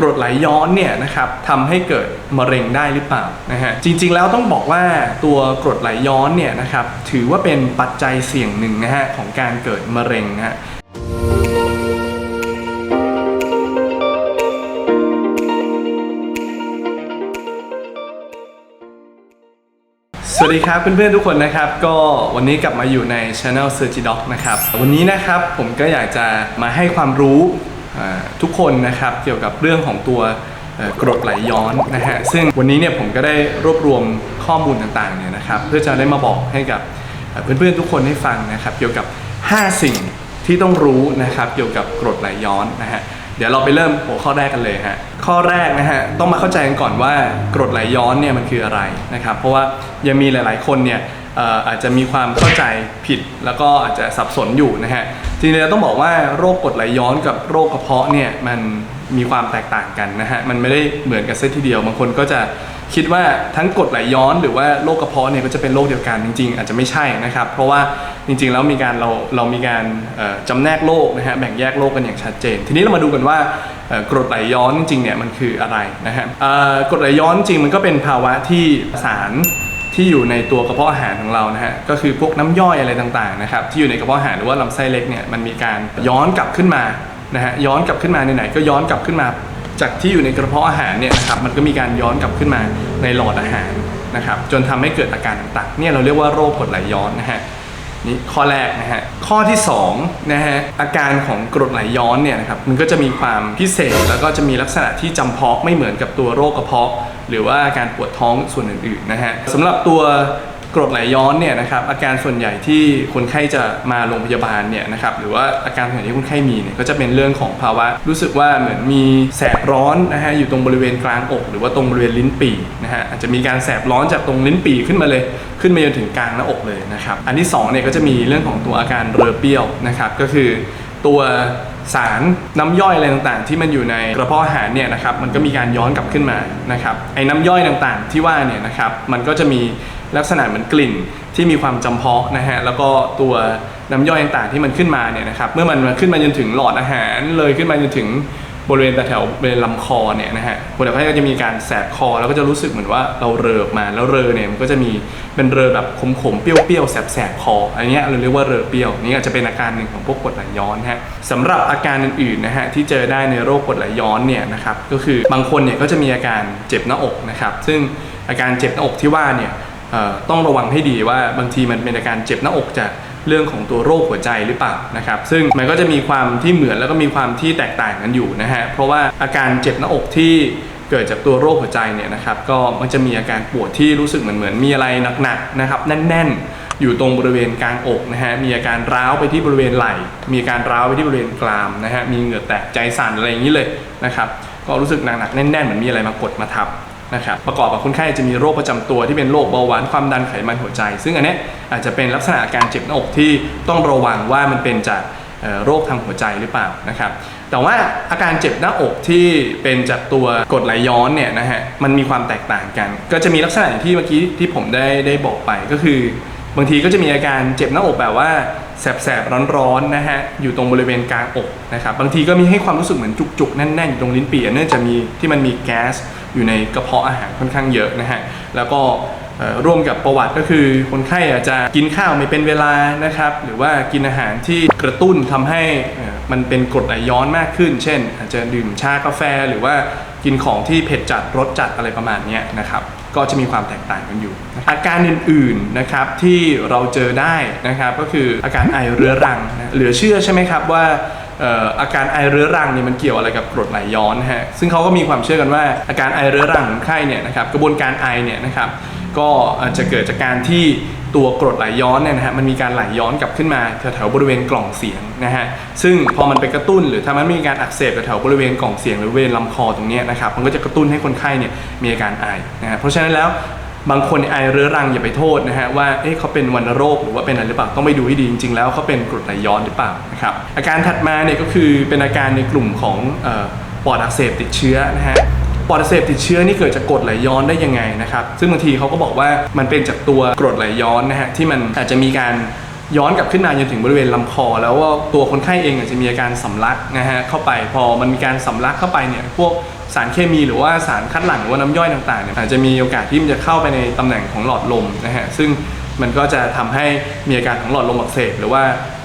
กรดไหลย้อนเนี่ยนะครับทำให้เกิดมะเร็งได้หรือเปล่านะฮะจริงๆแล้วต้องบอกว่าตัวกรดไหลย้อนเนี่ยนะครับถือว่าเป็นปัจจัยเสี่ยงหนึ่งนะฮะของการเกิดมะเร็งนะฮะสวัสดีครับเพื่อนๆทุกคนนะครับ ก็วันนี้กลับมาอยู่ใน Channel s e a r c h d o c นะครับ วันนี้นะครับผมก็อยากจะมาให้ความรู้ ทุกคนนะครับเกี่ยวกับเรื่องของตัวกรดไหลย้อนนะฮะซึ่งวันนี้เนี่ยผมก็ได้รวบรวมข้อมูลต่างๆเนี่ยนะครับเพื่อจะได้มาบอกให้กับเอ่อเพื่อนๆทุกคนได้ฟังนะครับเกี่ยวกับ 5 สิ่งที่ต้องรู้นะครับเกี่ยวกับกรดไหลย้อนนะฮะเดี๋ยวเราไปเริ่มหัวข้อแรกกันเลยฮะข้อแรกนะฮะต้องมาเข้าใจกันก่อนว่ากรดไหลย้อนเนี่ยมันคืออะไรนะครับเพราะว่ายังมีหลาย ๆคนเนี่ย อาจจะมีความเข้าใจผิดแล้วก็อาจจะสับสนอยู่นะฮะทีนี้เราต้องบอกว่าโรคกรดไหลย้อนกับโรคกระเพาะเนี่ยมันมีความแตกต่างกันนะฮะมันไม่ได้เหมือนกันเส้นทีเดียวบางคนก็จะคิดว่าทั้งกรดไหลย้อน หรือว่าโรคกระเพาะเนี่ยก็จะเป็นโรคเดียวกันจริง ๆ อาจจะไม่ใช่นะครับ เพราะว่าจริงๆแล้วมีการเราเรามีการเอ่อจำแนกโรคนะฮะแบ่งแยกโรคกันอย่างชัดเจน ทีนี้เรามาดูกันว่ากรดไหลย้อนจริงๆเนี่ยมันคืออะไรนะฮะกรดไหลย้อนจริงมันก็เป็นภาวะที่สาร ที่อยู่ในตัวกระเพาะอาหารของเรานะฮะก็คือพวกน้ำย่อยอะไรต่างๆนะครับที่อยู่ในกระเพาะอาหารหรือว่าลำไส้เล็กเนี่ยมันมีการย้อนกลับขึ้นมานะฮะย้อนกลับขึ้นมาไหนๆก็ย้อนกลับขึ้นมา จากที่อยู่ในกระเพาะอาหารเนี่ยนะครับมันก็มีการย้อนกลับขึ้นมาในหลอดอาหารนะครับจนทำให้เกิดอาการต่างๆเนี่ยเราเรียกว่าโรคกรดไหลย้อนนะฮะ นี่ข้อแรกนะฮะข้อที่2นะฮะอาการของกรดไหลย้อนเนี่ยนะครับมันก็จะมีความพิเศษแล้วก็จะมีลักษณะที่จำเพาะไม่เหมือนกับตัวโรคกระเพาะ หรือว่าอาการปวดท้องส่วนอื่นๆนะฮะสำหรับตัว กรดไหลย้อนเนี่ยนะครับอาการส่วนใหญ่ที่คนไข้จะมาโรงพยาบาลเนี่ยนะครับหรือว่าอาการส่วนใหญ่ที่คนไข้มีเนี่ยก็จะเป็นเรื่องของภาวะ รู้สึกว่าเหมือนมีแสบร้อนนะฮะอยู่ตรงบริเวณกลางอก หรือว่าตรงบริเวณลิ้นปี่นะฮะอาจจะมีการแสบร้อนจากตรงลิ้นปี่ขึ้นมาเลยขึ้นมาจนถึงกลางหน้าอกเลยนะครับอันที่2เนี่ยก็จะมีเรื่องของตัวอาการเรือเปรี้ยวนะครับก็คือตัวสารน้ำย่อยอะไรต่างๆ ที่มันอยู่ในกระเพาะอาหารเนี่ยนะครับมันก็มีการย้อนกลับขึ้นมานะครับไอ้น้ำย่อยต่างๆที่ว่าเนี่ยนะครับมันก็จะมี ลักษณะเหมือนกลิ่นที่มีความจำเพาะนะฮะแล้วก็ตัวน้ำย่อยต่างๆที่มันขึ้นมาเนี่ยนะครับเมื่อมันขึ้นมาจนถึงหลอดอาหารเลยขึ้นมาจนถึงบริเวณแต่แถวบริเวณลำคอเนี่ยนะฮะคนไข้ก็จะมีการแสบคอแล้วก็จะรู้สึกเหมือนว่าเราเรอออกมาแล้วเรอเนี่ยมันก็จะมีเป็นเรอแบบขมๆเปรี้ยวๆแสบๆคออันนี้เราเรียกว่าเรอเปรี้ยวนี่อาจจะเป็นอาการหนึ่งของพวกกรดไหลย้อนฮะสำหรับอาการอื่นๆนะฮะที่เจอได้ในโรคกรดไหลย้อนเนี่ยนะครับก็คือบางคนเนี่ยก็จะมีอาการเจ็บหน้าอกนะครับซึ่งอาการเจ็บหน้าอกที่ว่าเนี่ย ต้องระวังให้ดีว่าบางทีมันเป็นอาการเจ็บหน้าอกจากเรื่องของตัวโรคหัวใจหรือเปล่านะครับ ซึ่งมันก็จะมีความที่เหมือนแล้วก็มีความที่แตกต่างกันอยู่นะฮะเพราะว่าอาการเจ็บหน้าอกที่เกิดจากตัวโรคหัวใจเนี่ยนะครับก็มันจะมีอาการปวดที่รู้สึกเหมือนเหมือนมีอะไรหนักๆนะครับแน่นๆ อยู่ตรงบริเวณกลางอกนะฮะมีอาการร้าวไปที่บริเวณไหล่ มีอาการร้าวไปที่บริเวณกรามนะฮะมีเหงื่อแตกใจสั่นอะไรอย่างนี้เลยนะครับก็รู้สึกหนักๆแน่นๆเหมือนมีอะไรมากดมาทับ นะครับประกอบกับคนไข้จะมีโรคประจำตัวที่เป็นโรคเบาหวานความดันไขมันหัวใจ ซึ่งอันนี้อาจจะเป็นลักษณะอาการเจ็บหน้าอกที่ต้องระวังว่ามันเป็นจากโรคทางหัวใจหรือเปล่านะครับ แต่ว่าอาการเจ็บหน้าอกที่เป็นจากตัวกดไหลย้อนเนี่ยนะฮะมันมีความแตกต่างกัน ก็จะมีลักษณะอย่างที่เมื่อกี้ที่ผมได้ได้บอกไปก็คือบางทีก็จะมีอาการเจ็บหน้าอกแบบว่าแสบๆร้อนๆนะฮะอยู่ตรงบริเวณกลางอกนะครับบางทีก็มีให้ความรู้สึกเหมือนจุกๆแน่นๆอยู่ตรงลิ้นปี่เนื่องจากมีที่มันมีแก๊ส อยู่ในกระเพาะอาหารค่อนข้างเยอะนะฮะแล้วก็ร่วมกับประวัติก็คือคนไข้อาจจะกินข้าวไม่เป็นเวลานะครับ หรือว่ากินอาหารที่กระตุ้นทำให้มันเป็นกรดไหลย้อนมากขึ้น เช่น อาจจะดื่มชากาแฟหรือว่ากินของที่เผ็ดจัดรสจัดอะไรประมาณนี้นะครับ ก็จะมีความแตกต่างกันอยู่ อาการอื่นๆนะครับที่เราเจอได้นะครับ ก็คืออาการไอเรื้อรังเหลือเชื่อใช่ไหมครับว่า อาการไอเรื้อรังนี่มันเกี่ยวอะไรกับกรดไหลย้อนฮะซึ่งเขาก็มีความเชื่อกันว่าอาการไอเรื้อรังของไข้เนี่ยนะครับกระบวนการไอเนี่ยนะครับก็จะเกิดจากการที่ตัวกรดไหลย้อนเนี่ยนะฮะมันมีการไหลย้อนกลับขึ้นมาแถวๆบริเวณกล่องเสียงนะฮะซึ่งพอมันไปกระตุ้นหรือถ้ามันมีการอักเสบแถวๆบริเวณกล่องเสียงหรือบริเวณลำคอตรงนี้นะครับมันก็จะกระตุ้นให้คนไข้เนี่ยมีอาการไอนะฮะเพราะฉะนั้นแล้ว บางคนไอเรื้อรังอย่าไปโทษนะฮะว่าเอ๊ะเขาเป็นวัณโรคหรือว่าเป็นอะไรหรือเปล่าต้องไปดูให้ดีจริง ๆ แล้วเขาเป็นกรดไหลย้อนหรือเปล่านะครับอาการถัดมาเนี่ยก็คือเป็นอาการในกลุ่มของออปอดอักเสบติดเชื้อนะฮะปอดอักเสบติดเชื้อนี่เกิดจากกรดไหลย้อนได้ยังไงนะครับซึ่งบางทีเขาก็บอกว่ามันเป็นจากตัวกรดไหลย้อนนะฮะที่มันอาจจะมีการ ย้อนกลับขึ้นมาจนถึงบริเวณลำคอ แล้วว่าตัวคนไข้เองอาจจะมีอาการสำลักนะฮะเข้าไปพอมันมีการสำลักเข้าไปเนี่ยพวกสารเคมีหรือว่าสารคัดหลั่งหรือว่าน้ำย่อยต่างๆเนี่ยอาจจะมีโอกาสที่มันจะเข้าไปในตำแหน่งของหลอดลมนะฮะซึ่งมันก็จะทำให้มีอาการของหลอดลมอักเสบหรือว่า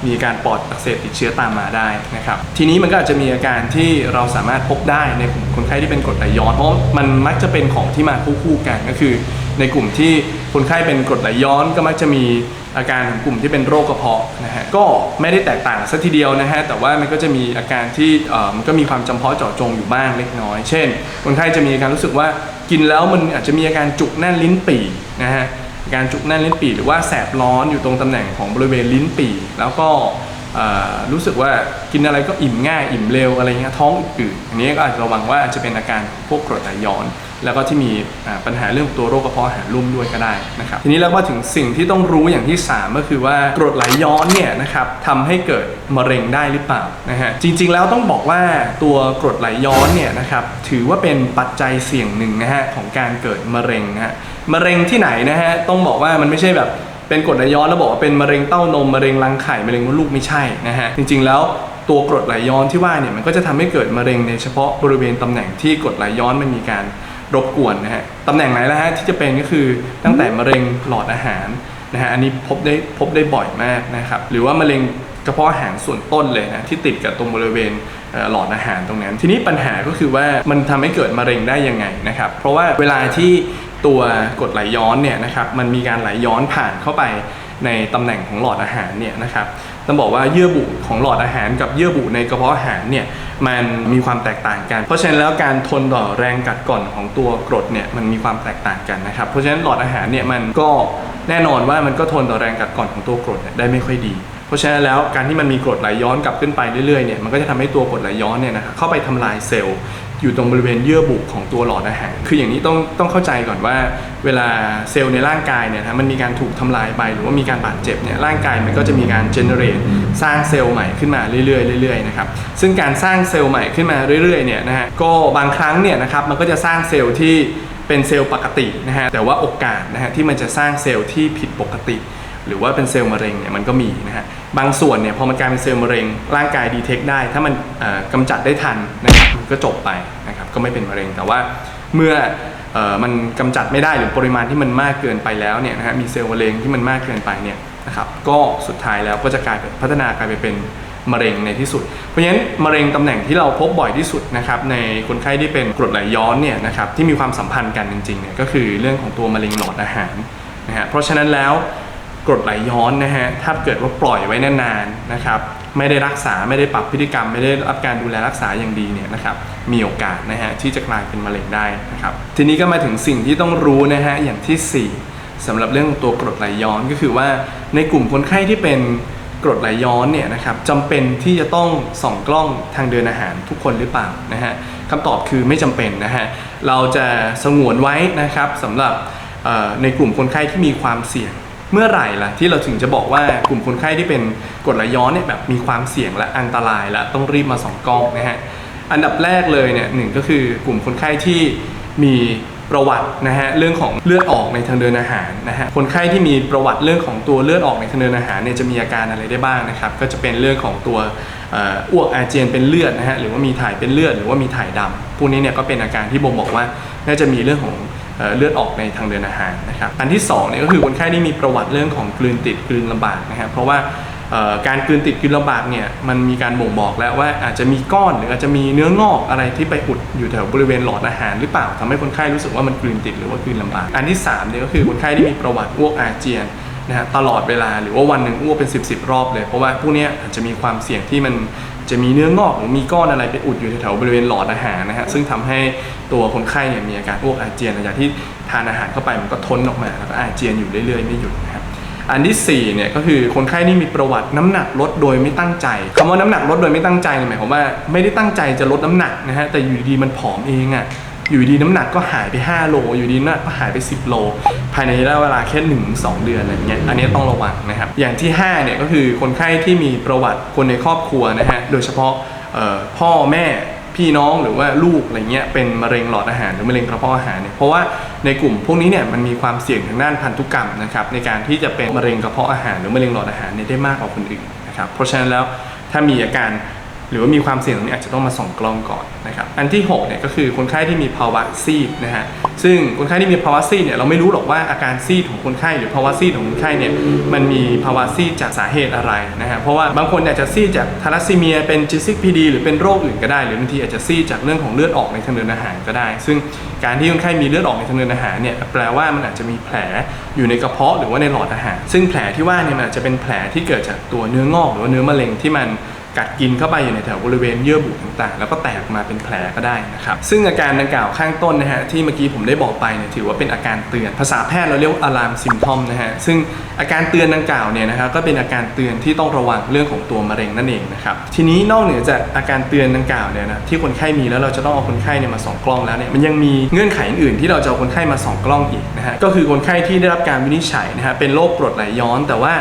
มีการปอดอักเสบติดเชื้อตามมาได้นะครับทีนี้มันก็อาจจะมีอาการที่เราสามารถพบได้ในกลุ่มคนไข้ที่เป็นกรดไหลย้อนเพราะมันมักจะเป็นของที่มาคู่ๆกันก็คือ ในกลุ่มที่คนไข้เป็นกรดไหลย้อนก็มักจะมี อาการของกลุ่มที่เป็นโรคกระเพาะนะฮะก็ไม่ได้แตกต่างสัทีเดียวนะฮะแต่ว่ามันก็จะมีอาการที่มันก็มีความจำเพาะเจาะจงอยู่บ้างเล็กน้อย เช่นคนไข้จะมีอาการรู้สึกว่ากินแล้วมันอาจจะมีอาการจุกแน่นลิ้นปี่นะฮะอาการจุกแน่นลิ้นปี่หรือว่าแสบร้อนอยู่ตรงตำแหน่งของบริเวณลิ้นปี่แล้วก็รู้สึกว่ากินอะไรก็อิ่มง่ายอิ่มเร็วอะไรเงี้ยท้องอืดอันนี้ก็อาจจะระวังว่าอาจจะเป็นอาการพวกกรดไหลย้อน แล้วก็ที่มีปัญหาเรื่องตัวโรคกระเพาะอาหารรุ่มด้วยก็ได้นะครับทีนี้เรามาถึงสิ่งที่ต้องรู้อย่างที่ 3 ก็คือว่ากรดไหลย้อนเนี่ยนะครับทำให้เกิดมะเร็งได้หรือเปล่านะฮะจริง ๆ แล้วต้องบอกว่าตัวกรดไหลย้อนเนี่ยนะครับถือว่าเป็นปัจจัยเสี่ยงหนึ่งนะฮะของการเกิดมะเร็งนะฮะมะเร็งที่ไหนนะฮะต้องบอกว่ามันไม่ใช่แบบเป็นกรดไหลย้อนแล้วบอกว่าเป็นมะเร็งเต้านมมะเร็งรังไข่มะเร็งมดลูกไม่ใช่นะฮะจริง ๆ แล้วตัวกรดไหลย้อนที่ว่าเนี่ยมันก็จะทำให้เกิดมะเร็งในเฉพาะบริเวณตำแหน่งที่กรดไหลย้อนมันมีการ รบกวนนะฮะตำแหน่งไหนแล้วฮะที่จะเป็นก็คือตั้งแต่มะเร็งหลอดอาหารนะฮะอันนี้พบได้พบได้บ่อยมากนะครับหรือว่ามะเร็งกระเพาะอาหารส่วนต้นเลยนะที่ติดกับตรงบริเวณหลอดอาหารตรงนั้น ทีนี้ปัญหาก็คือว่ามันทำให้เกิดมะเร็งได้ยังไงนะครับเพราะว่าเวลาที่ตัวกรดไหลย้อนเนี่ยนะครับมันมีการไหลย้อนผ่านเข้าไปในตำแหน่งของหลอดอาหารเนี่ยนะครับ ต้องบอกว่าเยื่อบุของหลอดอาหารกับเยื่อบุในกระเพาะอาหารเนี่ยมันมีความแตกต่างกัน เพราะฉะนั้นแล้วการทนต่อแรงกัดกร่อนของตัวกรดเนี่ยมันมีความแตกต่างกันนะครับ เพราะฉะนั้นหลอดอาหารเนี่ยมันก็แน่นอนว่ามันก็ทนต่อแรงกัดกร่อนของตัวกรดได้ไม่ค่อยดี เพราะฉะนั้นแล้วการที่มันมีกรดไหลย้อนกลับขึ้นไปเรื่อยๆเนี่ยมันก็จะทำให้ตัวกรดไหลย้อนเนี่ยนะครับเข้าไปทำลายเซลล์ อยู่ตรงบริเวณเยื่อบุของตัวหลอดอาหาร คืออย่างนี้ต้องต้องเข้าใจก่อนว่า เวลาเซลล์ในร่างกายเนี่ยนะมันมีการถูกทำลายไปหรือว่ามีการบาดเจ็บเนี่ยร่างกายมันก็จะมีการเจเนเรตสร้างเซลล์ใหม่ขึ้นมาเรื่อยๆเรื่อยๆนะครับซึ่งการสร้างเซลล์ใหม่ขึ้นมาเรื่อยๆเนี่ยนะฮะก็บางครั้งเนี่ยนะครับมันก็จะสร้างเซลล์ที่เป็นเซลล์ปกตินะฮะแต่ว่าโอกาสนะฮะที่มันจะสร้างเซลล์ที่ผิดปกติ หรือว่าเป็นเซลล์มะเร็งเนี่ยมันก็มีนะฮะบางส่วนเนี่ยพอมันกลายเป็นเซลล์มะเร็ง ร่างกายดีเทคได้ ถ้ามันเอ่อกำจัดได้ทันนะครับมันก็จบไปนะครับก็ไม่เป็นมะเร็งแต่ว่าเมื่อมันกำจัดไม่ได้หรือปริมาณที่มันมากเกินไปแล้วเนี่ยนะฮะมีเซลล์มะเร็งที่มันมากเกินไปเนี่ยนะครับก็สุดท้ายแล้วก็จะกลายพัฒนากลายไปเป็นมะเร็งในที่สุด เพราะฉะนั้นมะเร็งตำแหน่งที่เราพบบ่อยที่สุดนะครับในคนไข้ที่เป็นกรดไหลย้อนเนี่ยนะครับที่มีความสัมพันธ์กันจริงๆเนี่ยก็คือเรื่องของตัวมะเร็งหลอดอาหารนะฮะเพราะฉะนั้นแล้ว กรดไหลย้อนนะฮะถ้าเกิดว่าปล่อยไว้นานๆนะครับ ไม่ได้รักษาไม่ได้ปรับพฤติกรรม ไม่ได้รับการดูแลรักษาอย่างดีเนี่ยนะครับมีโอกาสนะฮะที่จะกลายเป็นมะเร็งได้นะครับทีนี้ก็มาถึงสิ่งที่ต้องรู้นะฮะอย่างที่ 4สำหรับเรื่องตัวกรดไหลย้อนก็คือว่าในกลุ่มคนไข้ที่เป็นกรดไหลย้อนเนี่ยนะครับจำเป็นที่จะต้องส่องกล้องทางเดินอาหารทุกคนหรือเปล่านะฮะคำตอบคือไม่จำเป็นนะฮะเราจะสงวนไว้นะครับสำหรับในกลุ่มคนไข้ที่มีความเสี่ยง เมื่อไหร่ล่ะที่เราถึงจะบอกว่ากลุ่มคนไข้ที่เป็นกรดไหลย้อนเนี่ยแบบมีความเสี่ยงและอันตรายและต้องรีบมาส่องกล้องนะฮะอันดับแรกเลยเนี่ยหนึ่งก็คือกลุ่มคนไข้ที่มีประวัตินะฮะเรื่องของเลือดออกในทางเดินอาหารนะฮะคนไข้ที่มีประวัติเรื่องของตัวเลือดออกในทางเดินอาหารเนี่ยจะมีอาการอะไรได้บ้างนะครับก็จะเป็นเรื่องของตัวอออ้วกอาเจียนเป็นเลือดนะฮะหรือว่ามีถ่ายเป็นเลือดหรือว่ามีถ่ายดำพวกนี้เนี่ยก็เป็นอาการที่บ่งบอกว่าน่าจะมีเรื่องของ เลือดออกในทางเดินอาหารนะครับอันที่2เนี่ยก็คือคนไข้ที่มีประวัติเรื่องของกลืนติดกลืนลำบากนะครับเพราะว่าการกลืนติดกลืนลำบากเนี่ยมันมีการบ่งบอกแล้วว่าอาจจะมีก้อนหรืออาจจะมีเนื้องอกอะไรที่ไปอุดอยู่แถวบริเวณหลอดอาหารหรือเปล่าทำให้คนไข้รู้สึกว่ามันกลืนติดหรือว่ากลืนลำบากอันที่3เนี่ยก็คือคนไข้ที่มีประวัติอ้วกอาเจียนนะฮะตลอดเวลาหรือว่าวันหนึ่งอ้วกเป็น 10บสรอบเลย เพราะว่าพวกนี้อาจจะมีความเสี่ยงที่มัน จะมีเนื้องอกหรือมีก้อนอะไรไปอุดอยู่แถวๆบริเวณหลอดอาหารนะฮะซึ่งทำให้ตัวคนไข้เนี่ยมีอาการอ้วกอาเจียนหลังจากที่ทานอาหารเข้าไปมันก็ทนออกมาแล้วก็อาเจียนอยู่เรื่อยๆไม่หยุดนะครับอันที่สี่เนี่ยก็คือคนไข้ที่มีประวัติน้ำหนักลดโดยไม่ตั้งใจคำว่าน้ำหนักลดโดยไม่ตั้งใจเนี่ยหมายความว่าไม่ได้ตั้งใจจะลดน้ำหนักนะฮะแต่อยู่ดีๆมันผอมเองอะ่ะ อยู่ดีน้ำหนักก็หายไป 5 โล อยู่ดีน้ำหนักก็หายไป 10 โล ภายในระยะเวลาแค่1 2เดือนอะไรเงี้ยอันนี้ต้องระวังนะครับ อย่างที่5เนี่ยก็คือคนไข้ที่มีประวัติคนในครอบครัวนะฮะโดยเฉพาะพ่อแม่พี่น้องหรือว่าลูกอะไรเงี้ยเป็นมะเร็งหลอดอาหารหรือมะเร็งกระเพาะอาหารเนี่ยเพราะว่าในกลุ่มพวกนี้เนี่ยมันมีความเสี่ยงทางด้านพันธุกรรมนะครับในการที่จะเป็นมะเร็งกระเพาะอาหารหรือมะเร็งหลอดอาหารเนี่ยได้มากกว่าคนอื่นนะครับเพราะฉะนั้นแล้วถ้ามีอาการ หรือว่ามีความเสี่ยงตรงนี้อาจจะต้องมาส่องกล้องก่อนนะครับอันที่6เนี่ยก็คือคนไข้ที่มีภาวะซีดนะฮะซึ่งคนไข้ที่มีภาวะซีดเนี่ยเราไม่รู้หรอกว่าอาการซีดของคนไข้หรือภาวะซีดของคนไข้เนี่ยมันมีภาวะซีดจากสาเหตุอะไรนะฮะเพราะว่าบางคนอาจจะซีดจากทาลัสซีเมียเป็นจิซิกพีดีหรือเป็นโรคอื่นก็ได้ หรือบางทีอาจจะซีดจากเรื่องของเลือดออกในทางเดินอาหารก็ได้ ซึ่งการที่คนไข้มีเลือดออกในทางเดินอาหารเนี่ยแปลว่ามันอาจจะมีแผลอยู่ในกระเพาะหรือว่าในหลอดอาหาร ซึ่งแผลที่ว่าเนี่ยมันอาจจะเป็นแผลที่เกิดจากตัวเนื้องอกหรือว่าเนื้อมะเร็งที่มัน กัดกินเข้าไปอยู่ในแถวบริเวณเยื่อบุต่างๆ แล้วก็แตกออกมาเป็นแผลก็ได้นะครับซึ่งอาการดังกล่าวข้างต้นนะฮะที่เมื่อกี้ผมได้บอกไปเนี่ยถือว่าเป็นอาการเตือน ภาษาแพทย์เราเรียกว่า alarm symptom นะฮะซึ่งอาการเตือนดังกล่าวเนี่ยนะครับก็เป็นอาการเตือนที่ต้องระวังเรื่องของตัวมะเร็งนั่นเองนะครับทีนี้นอกเหนือจากอาการเตือนดังกล่าวเนี่ยนะที่คนไข้มีแล้วเราจะต้องเอาคนไข้เนี่ยมาส่องกล้องแล้วเนี่ยมันยังมีเงื่อนไขอื่นๆที่เราจะเอาคนไข้มาส่องกล้องอีกนะฮะก็คือคนไข้ที่ได้รับการวินิจฉัยนะฮะเป็นโรคกรดไหลย้อนแต่ว่า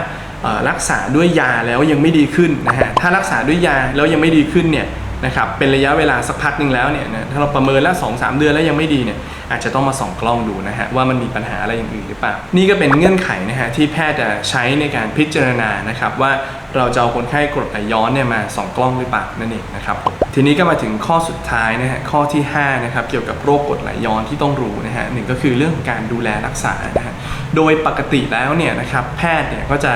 รักษาด้วยยาแล้วยังไม่ดีขึ้นนะฮะถ้ารักษาด้วยยาแล้วยังไม่ดีขึ้นเนี่ยนะครับเป็นระยะเวลาสักพักหนึ่งแล้วเนี่ยนะถ้าเราประเมินแล้วสองสามเดือนแล้วยังไม่ดีเนี่ยอาจจะต้องมาส่องกล้องดูนะฮะว่ามันมีปัญหาอะไรอย่างอื่นหรือเปล่า นี่ก็เป็นเงื่อนไขนะฮะที่แพทย์จะใช้ในการพิจารณานะครับว่าเราจะเอาคนไข้กรดไหลย้อนเนี่ยมาส่องกล้องหรือเปล่านั่นเองนะครับทีนี้ก็มาถึงข้อสุดท้ายนะฮะข้อที่5นะครับเกี่ยวกับโรคกรดไหลย้อนที่ต้องรู้นะฮะหนึ่งก็คือเรื่องของการดูแลรักษานะฮะโดยปกติแล้วเนี่ยนะครับแพทย์เนี่ยก็จะ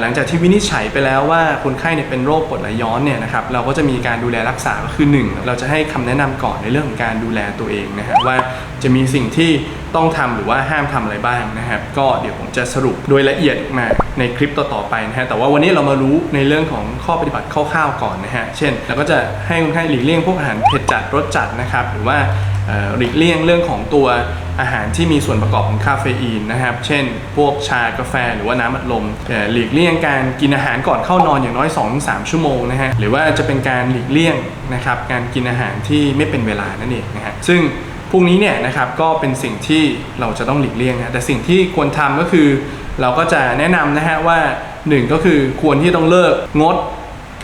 หลังจากที่วินิจฉัยไปแล้วว่าคนไข้เนี่ยเป็นโรคกรดไหลย้อนเนี่ยนะครับเราก็จะมีการดูแลรักษาก็คือ 1 เราจะให้คำแนะนำก่อนในเรื่องของการดูแลตัวเองนะฮะว่าจะมีสิ่งที่ต้องทำหรือว่าห้ามทำอะไรบ้างนะครับก็เดี๋ยวผมจะสรุปโดยละเอียดมาในคลิปต่อๆไปนะฮะแต่ว่าวันนี้เรามารู้ในเรื่องของข้อปฏิบัติคร่าวๆก่อนนะฮะเช่นเราก็จะให้คนไข้หลีกเลี่ยงพวกอาหารเผ็ดจัดรสจัดนะครับหรือว่าหลีกเลี่ยงเรื่องของตัว อาหารที่มีส่วนประกอบของคาเฟอีนนะครับ เช่น พวกชากาแฟหรือว่าน้ำอัดลมเหลีกเลี่ยงการกินอาหารก่อนเข้านอนอย่างน้อย 2-3 ชั่วโมงนะฮะ หรือว่าจะเป็นการหลีกเลี่ยงนะครับการกินอาหารที่ไม่เป็นเวลานั่นเองนะฮะ ซึ่งพวกนี้เนี่ยนะครับก็เป็นสิ่งที่เราจะต้องหลีกเลี่ยงนะแต่สิ่งที่ควรทำก็คือ เราก็จะแนะนำนะฮะว่าหนึ่งก็คือควรที่ต้องเลิกงด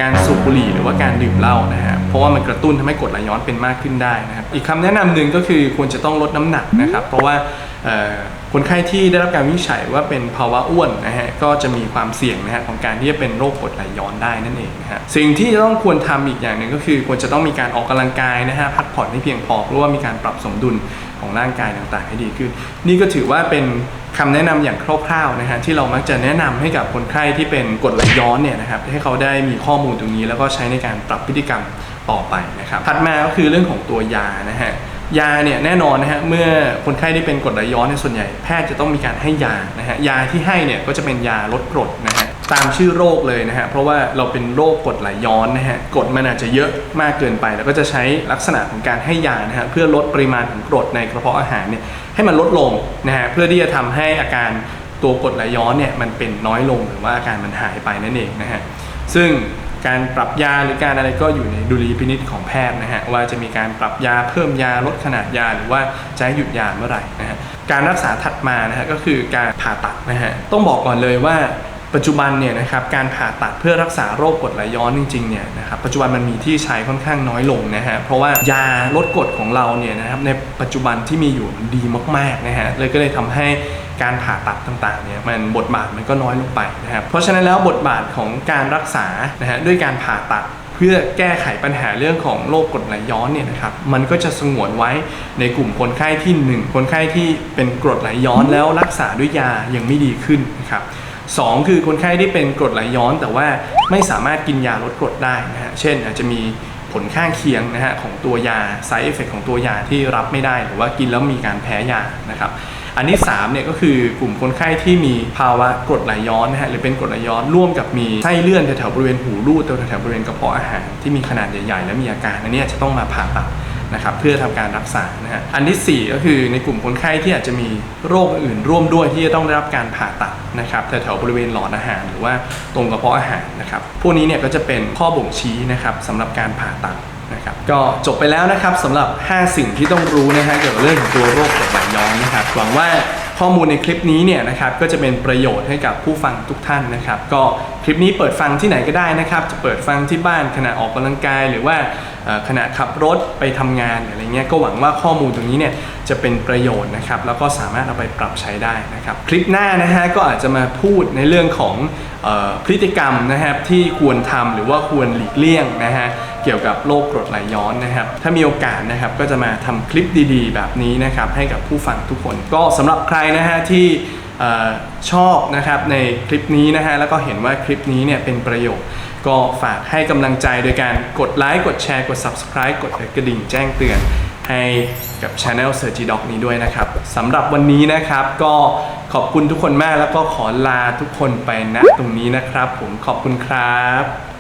การสูบบุหรี่หรือว่าการดื่มเหล้านะฮะ ราะว่ามันกระตุ้นทำให้กรดไหลย้อนเป็นมากขึ้นได้นะครับอีกคำแนะนำหนึ่งก็คือควรจะต้องลดน้ำหนักนะครับเพราะว่าเอ่อคนไข้ที่ได้รับการวินิจฉัยว่าเป็นภาวะอ้วนนะฮะก็จะมีความเสี่ยงนะฮะของการที่จะเป็นโรคกรดไหลย้อนได้นั่นเองนะฮะสิ่งที่จะต้องควรทำอีกอย่างหนึ่งก็คือ ควรจะต้องมีการออกกำลังกายนะฮะพักผ่อนให้เพียงพอเพราะว่ามีการปรับสมดุลของร่างกายต่างๆให้ดีขึ้น นี่ก็ถือว่าเป็นคำแนะนำอย่างคร่าวๆนะฮะที่เรามักจะแนะนำให้กับคนไข้ที่เป็นกรดไหลย้อนเนี่ยนะครับให้เขาได้มีข้อมูลตรงนี้แล้วก็ใช้ในการปรับพฤติกรรม ต่อไปนะครับถัดมาก็คือเรื่องของตัวยานะฮะยาเนี่ยแน่นอนนะฮะเมื่อคนไข้ที่เป็นกรดไหลย้อนเนี่ยส่วนใหญ่แพทย์จะต้องมีการให้ยานะฮะยาที่ให้เนี่ยก็จะเป็นยาลดกรดนะฮะตามชื่อโรคเลยนะฮะเพราะว่าเราเป็นโรคกรดไหลย้อนนะฮะกรดมันอาจจะเยอะมากเกินไป แล้วก็จะใช้ลักษณะของการให้ยานะฮะเพื่อลดปริมาณของกรดในกระเพาะอาหารเนี่ยให้มันลดลงนะฮะเพื่อที่จะทำให้อาการตัวกรดไหลย้อนเนี่ยมันเป็นน้อยลงหรือว่าอาการมันหายไปนั่นเองนะฮะซึ่ง การปรับยาหรือการอะไรก็อยู่ในดุลยพินิจของแพทย์นะฮะว่าจะมีการปรับยาเพิ่มยาลดขนาดยาหรือว่าจะให้หยุดยาเมื่อไหร่นะฮะการรักษาถัดมานะฮะก็คือการผ่าตัดนะฮะต้องบอกก่อนเลยว่าปัจจุบันเนี่ยนะครับการผ่าตัดเพื่อรักษาโรคกรดไหลย้อนจริงๆเนี่ยนะครับปัจจุบันมันมีที่ใช้ค่อนข้างน้อยลงนะฮะเพราะว่ายาลดกรดของเราเนี่ยนะครับในปัจจุบันที่มีอยู่มันดีมากๆนะฮะเลยก็เลยทำให้ การผ่าตัดต่างๆเนี่ยมันบทบาทมันก็น้อยลงไปนะครับเพราะฉะนั้นแล้วบทบาทของการรักษานะฮะด้วยการผ่าตัดเพื่อแก้ไขปัญหาเรื่องของโรคกรดไหลย้อนเนี่ยนะครับ มันก็จะสงวนไว้ในกลุ่มคนไข้ที่ 1 คนไข้ที่เป็นกรดไหลย้อนแล้วรักษาด้วยยายังไม่ดีขึ้นนะครับสองคือคนไข้ที่เป็นกรดไหลย้อน แต่ว่าไม่สามารถกินยาลดกรดได้นะฮะ เช่นอาจจะมีผลข้างเคียงนะฮะของตัวยา side effect ของตัวยาที่รับไม่ได้ หรือว่ากินแล้วมีการแพ้ยานะครับ อันที่3เนี่ยก็คือกลุ่มคนไข้ที่มีภาวะกรดไหลย้อนนะฮะหรือเป็นกรดไหลย้อนร่วมกับมีไส้เลื่อนแถวๆบริเวณหูรูดแถวๆบริเวณกระเพาะอาหารที่มีขนาดใหญ่ๆ และมีอาการอันนี้จะต้องมาผ่าตัดนะครับเพื่อทำการรักษานะฮะอันที่ 4 ก็คือในกลุ่มคนไข้ที่อาจจะมีโรคอื่นร่วมด้วยที่จะต้องได้รับการผ่าตัดนะครับแถวๆบริเวณหลอดอาหาร หรือว่าตรงกระเพาะอาหารนะครับพวกนี้เนี่ยก็จะเป็นข้อบ่งชี้นะครับสำหรับการผ่าตัด นะครับก็จบไปแล้วนะครับสำหรับ 5 สิ่งที่ต้องรู้นะฮะเกี่ยวกับเรื่องของตัวโรคกรดไหลย้อนนะครับหวังว่าข้อมูลในคลิปนี้เนี่ยนะครับก็จะเป็นประโยชน์ให้กับผู้ฟังทุกท่านนะครับ ก็คลิปนี้เปิดฟังที่ไหนก็ได้นะครับ จะเปิดฟังที่บ้านขณะออกกำลังกาย หรือว่าขณะขับรถไปทำงานอะไรเงี้ยก็หวังว่าข้อมูลตรงนี้เนี่ยจะเป็นประโยชน์นะครับ แล้วก็สามารถเอาไปปรับใช้ได้นะครับ คลิปหน้านะฮะก็อาจจะมาพูดในเรื่องของออพฤติกรรมนะครับที่ควรทำหรือว่าควรหลีกเลี่ยงนะฮะ เกี่ยวกับโรคกรดไหลย้อนนะครับ ถ้ามีโอกาสนะครับก็จะมาทำคลิปดีๆ แบบนี้นะครับให้กับผู้ฟังทุกคน ก็สำหรับใครนะฮะที่ชอบนะครับในคลิปนี้นะฮะแล้วก็เห็นว่าคลิปนี้เนี่ยเป็นประโยชน์ก็ฝากให้กำลังใจโดยการกดไลค์กดแชร์กด Subscribe กดกระดิ่งแจ้งเตือนให้กับ Channel s e a r c h Doc นี้ด้วยนะครับสำหรับวันนี้นะครับก็ขอบคุณทุกคนมากแล้วก็ขอลาทุกคนไปณตรงนี้นะครับ ผมขอบคุณครับ